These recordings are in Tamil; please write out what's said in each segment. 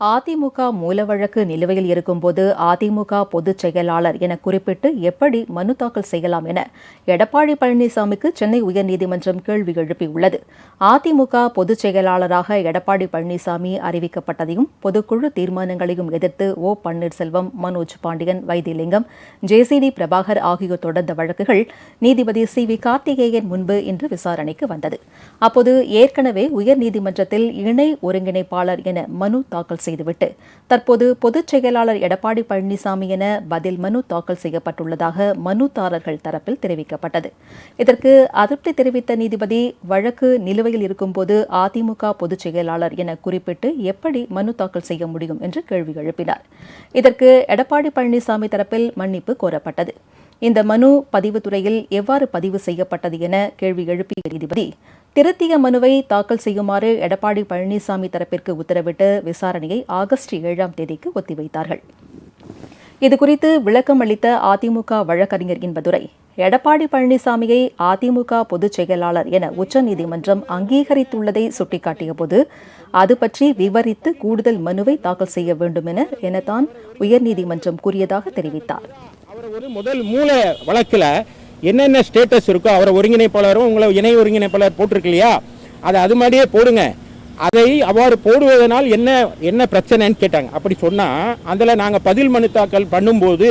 அதிமுக மூல வழக்கு நிலுவையில் இருக்கும்போது அதிமுக பொதுச் செயலாளர் என குறிப்பிட்டு எப்படி மனு தாக்கல் செய்யலாம் என எடப்பாடி பழனிசாமிக்கு சென்னை உயர்நீதிமன்றம் கேள்வி எழுப்பியுள்ளது. அதிமுக பொதுச் செயலாளராக எடப்பாடி பழனிசாமி அறிவிக்கப்பட்டதையும் பொதுக்குழு தீர்மானங்களையும் எதிர்த்து ஓ. பன்னீர்செல்வம் மனோஜ் பாண்டியன் வைத்திலிங்கம் ஜேசிடி பிரபாகர் ஆகியோர் தொடர்ந்த வழக்குகள் நீதிபதி சி. வி. கார்த்திகேயன் முன்பு இன்று விசாரணைக்கு வந்தது. அப்போது ஏற்கனவே உயர்நீதிமன்றத்தில் இணை ஒருங்கிணைப்பாளர் என மனு தாக்கல் செய்துவிட்டு தற்போது பொதுச் செயலாளர் எடப்பாடி பழனிசாமி என பதில் மனு தாக்கல் செய்யப்பட்டுள்ளதாக மனுதாரர்கள் தரப்பில் தெரிவிக்கப்பட்டது. இதற்கு அதிருப்தி தெரிவித்த நீதிபதி வழக்கு நிலுவையில் இருக்கும்போது அதிமுக பொதுச் செயலாளர் என குறிப்பிட்டு எப்படி மனு தாக்கல் செய்ய முடியும் என்று கேள்வி எழுப்பினார். இதற்கு எடப்பாடி பழனிசாமி தரப்பில் மன்னிப்பு கோரப்பட்டது. இந்த மனு பதிவுத்துறையில் எவ்வாறு பதிவு செய்யப்பட்டது என கேள்வி எழுப்பிய நீதிபதி திருத்திய மனுவை தாக்கல் செய்யுமாறு எடப்பாடி பழனிசாமி தரப்பிற்கு உத்தரவிட்டு விசாரணையை ஆகஸ்ட் ஏழாம் தேதிக்கு ஒத்திவைத்தார்கள். இதுகுறித்து விளக்கம் அளித்த அதிமுக வழக்கறிஞர் இன்பதுரை எடப்பாடி பழனிசாமியை அதிமுக பொதுச் செயலாளர் என உச்சநீதிமன்றம் அங்கீகரித்துள்ளதை சுட்டிக்காட்டியபோது அது பற்றி விவரித்து கூடுதல் மனுவை தாக்கல் செய்ய வேண்டும் என எனத்தான் உயர்நீதிமன்றம் கூறியதாக தெரிவித்தார். அவர் ஒரு முதல் மூல வழக்கில் என்னென்ன ஸ்டேட்டஸ் இருக்கோ அவரை ஒருங்கிணைப்பாளரும் உங்களை இணை ஒருங்கிணைப்பாளர் போட்டிருக்கு இல்லையா? அதை அது மாதிரியே போடுங்க. அதை அவ்வாறு போடுவதனால் என்ன என்ன பிரச்சனைன்னு கேட்டாங்க. அப்படி சொன்னால் அதில் நாங்கள் பதில் மனு தாக்கல் பண்ணும்போது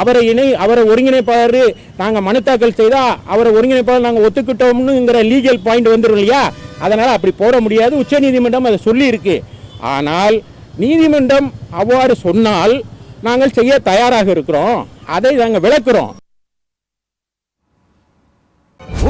அவரை இணை அவரை ஒருங்கிணைப்பாளர் நாங்கள் மனு தாக்கல் செய்தால் அவரை ஒருங்கிணைப்பாளர் நாங்கள் ஒத்துக்கிட்டோம்னுங்கிற லீகல் பாயிண்ட் வந்துடும் இல்லையா? அதனால் அப்படி போட முடியாது. உச்சநீதிமன்றம் அதை சொல்லியிருக்கு. ஆனால் நீதிமன்றம் அவ்வாறு சொன்னால் நாங்கள் செய்ய தயாராக இருக்கிறோம். அதை நாங்கள் விளக்குறோம்.